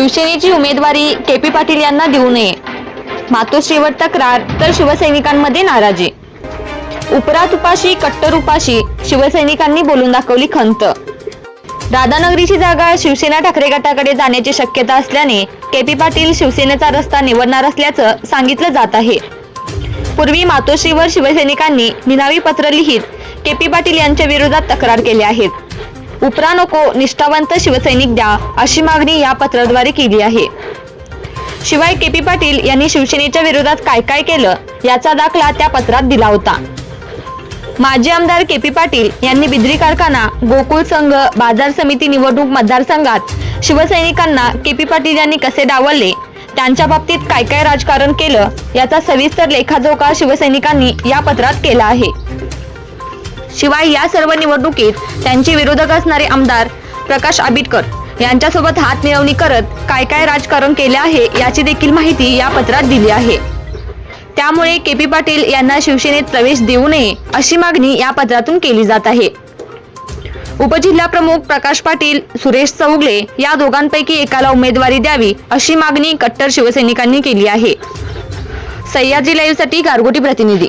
शिवसेनेची उमेदवारी के पी पाटील यांना देऊ नये. मातोश्रीवर तक्रार तर शिवसैनिकांमध्ये नाराजी. उपरात उपाशी कट्टर उपाशी शिवसैनिकांनी बोलून दाखवली खंत. राधानगरीची जागा शिवसेना ठाकरे गटाकडे जाण्याची शक्यता असल्याने के पी पाटील शिवसेनेचा रस्ता निवडणार असल्याचं सांगितलं जात आहे. पूर्वी मातोश्रीवर शिवसैनिकांनी निनावी पत्र लिहित के पी पाटील यांच्या विरोधात तक्रार केल्या आहेत. उपरा नको निष्ठावंत शिवसैनिक द्या अशी मागणी या पत्राद्वारे केली आहे. शिवाय के पी पाटील यांनी शिवसेनेच्या विरोधात काय काय केलं याचा दाखला त्या पत्रात दिला होता. माजी आमदार के पी पाटील यांनी बिद्री कारखाना गोकुळ संघ बाजार समिती निवडणूक मतदारसंघात शिवसैनिकांना के पी पाटील यांनी कसे डावलले त्यांच्या बाबतीत काय काय राजकारण केलं याचा सविस्तर लेखाजोखा शिवसैनिकांनी या पत्रात केला आहे. शिवाय या सर्व निवडणुकीत त्यांचे विरोधक असणारे आमदार प्रकाश आबिटकर यांच्यासोबत हात मिळवणी करत काय काय राजकारण केले आहे याची देखील माहिती या पत्रात दिली आहे. त्यामुळे के पी पाटील यांना शिवसेनेत प्रवेश देऊ नये अशी मागणी या पत्रातून केली जात आहे. उपजिल्हा प्रमुख प्रकाश पाटील सुरेश चौगले या दोघांपैकी एकाला उमेदवारी द्यावी अशी मागणी कट्टर शिवसैनिकांनी केली आहे. सह्याद्री लाईव्हसाठी गारगोटी प्रतिनिधी.